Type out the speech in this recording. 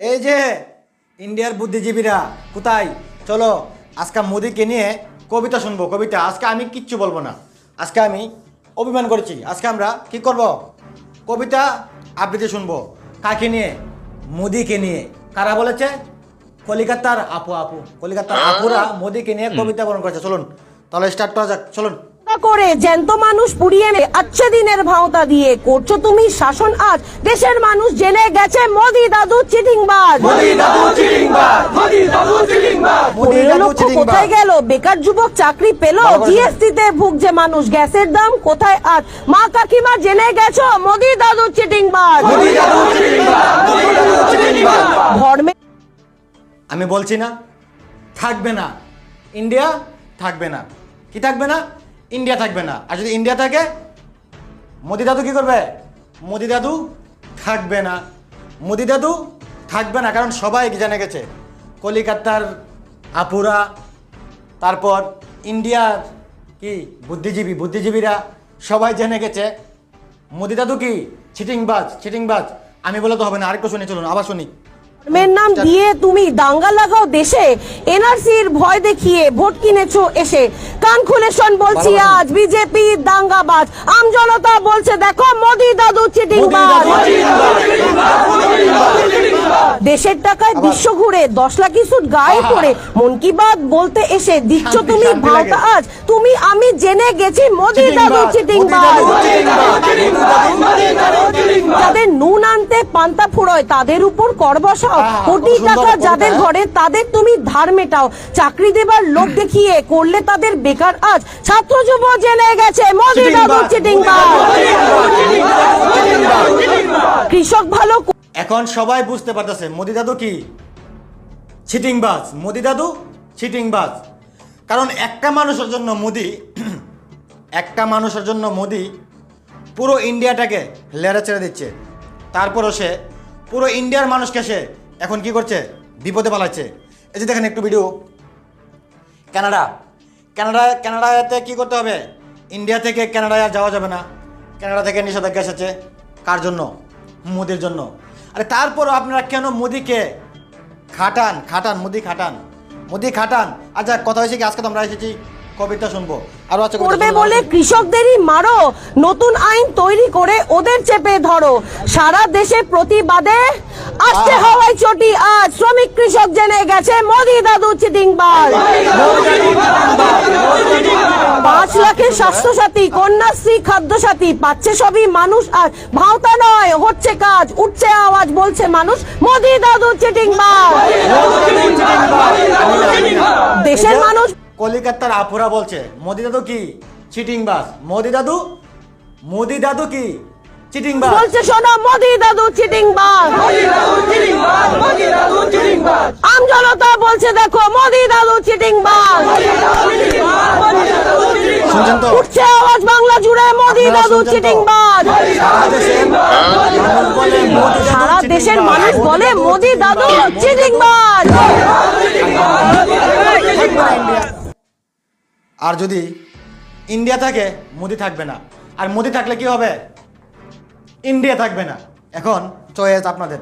এই যে ইন্ডিয়ার বুদ্ধিজীবীরা কোথায়? চলো আজকে মোদিকে নিয়ে কবিতা শুনব। কবিতা আজকে আমি কিচ্ছু বলব না। আজকে আমি অভিমান করেছি। আজকে আমরা কি করব? কবিতা আবৃত্তি শুনব। কাকে নিয়ে? মোদিকে নিয়ে। কারা বলেছে? কলিকাতার আপু আপু। কলিকাতার আপুরা মোদিকে নিয়ে কবিতা বরণ করেছে। চলুন তাহলে স্টার্ট করা যাক। চলুন। করে জ্যান্ত মানুষ পুড়িয়ে আচ্ছে দিনের ভাওতা দিয়ে করছ তুমি শাসন আজ। দেশের মানুষ জেনে গেছে মোদি দাদু চিটিংবাজ। কোথায় গেল? বেকার যুবক চাকরি পেল? জিএসটি তে ভুগছে মানুষ। গ্যাসের দাম কোথায় আজ? মা কাকিমা জেনে গেছো? মোদি দাদু চিটিংবাজ। ধর্মে আমি বলছি না থাকবে না। ইন্ডিয়া থাকবে না। কি থাকবে না? ইন্ডিয়া থাকবে না। আর যদি ইন্ডিয়া থাকে, মোদি দাদু কি করবে? মোদি দাদু থাকবে না। মোদি দাদু থাকবে না, কারণ সবাই জেনে গেছে? কলিকাতার আপুরা, তারপর ইন্ডিয়ার কি বুদ্ধিজীবী, বুদ্ধিজীবীরা সবাই জেনে গেছে। মোদি দাদু কি? চিটিংবাজ চিটিংবাজ আমি বলে তো হবে না আর আরেকটু শুনি, চলুন, আবার শুনি। ধর্মের নাম দিয়ে তুমি দাঙ্গা লাগাও দেশে এনআরসির ভয় দেখিয়ে ভোট কিনেছো এসে। কান খুলে শোন বলছি আজ বিজেপি দাঙ্গাবাজ। আম জনতা বলছে দেখো মোদি দাদু চিটিংবাজ। দেশের টাকায় বিশ্ব ঘুরে দশ লাখ সুট গায়ে পড়ে। মন কি বাত বলতে এসে দিচ্ছ তুমি ভাওতা আজ। তুমি আমি জেনে গেছি মোদি দাদু চিটিংবাজ। যাদের নুন আনতে পান্তা ফুরোয় তাদের উপর কর বসাও। কোটি টাকা যাদের? ঘরে তাদের তুমি ধার মেটাও। চাকরি দেবার লোক দেখিয়ে করলে তাদের বেকার আজ। ছাত্র যুব জেনে গেছে মোদি দাদু চিটিংবাজ। কৃষক ভালো এখন সবাই বুঝতে পারতেছে, মোদি দাদু কি? চিটিংবাজ মোদি দাদু চিটিংবাজ কারণ একটা মানুষের জন্য মোদি, একটা মানুষের জন্য মোদি পুরো ইন্ডিয়াটাকে লেড়ে ছেড়ে দিচ্ছে। তারপরও সে পুরো ইন্ডিয়ার মানুষকে সে এখন কি করছে? বিপদে পালাচ্ছে। এই যে দেখেন একটু ভিডিও কানাডা। কানাডা, কানাডাতে কি করতে হবে? ইন্ডিয়া থেকে কানাডায় যাওয়া যাবে না। কানাডা থেকে নিষেধাজ্ঞা এসেছে। কার জন্য? মোদির জন্য। আরে তারপরও আপনারা কেন মোদিকে খাটান খাটান মোদি খাটান মোদি খাটান? আচ্ছা কথা হয়েছে কি? আজকে তো আমরা এসেছি কবিতা শুনব। আরও আছে করবে বলে কৃষকদেরই মারো নতুন আইন তৈরি করে ওদের চেপে ধরো। সারা দেশে প্রতিবাদে আসছে আহ। হাওয়াই চটি আজ শ্রমিক কৃষক জেনে গেছে মোদি দাদু চিটিংবাজ। পাঁচ লাখের স্বাস্থ্যসাথী কন্যাশ্রী খাদ্যসাথী পাচ্ছে সবই মানুষ আজ ভাওতা নয় হচ্ছে কাজ উঠছে আওয়াজ বলছে মানুষ। মোদি দাদু চিটিংবাজ। দেশের মানুষ কলিকাতার আপুরা বলছে মোদি দাদু কি? চিটিং বাস মোদি দাদু? মোদি দাদু কি? চিটিং বাস বলছে শোনো মোদি দাদু চিটিংবাজ। আম জনতা বলছে দেখো মোদি দাদু চিটিংবাজ। শুনছেন তো? উঠছে আওয়াজ বাংলা জুড়ে মোদি দাদু তো? চিটিংবাজ সারা দেশের মানুষ মোদি দাদু সারা দেশের মানুষ বলে মোদি দাদু চিটিংবাজ আর যদি ইন্ডিয়া থাকে মোদি থাকবে না। আর মোদি থাকলে কি হবে? ইন্ডিয়া থাকবে না। এখন চয়েস আপনাদের।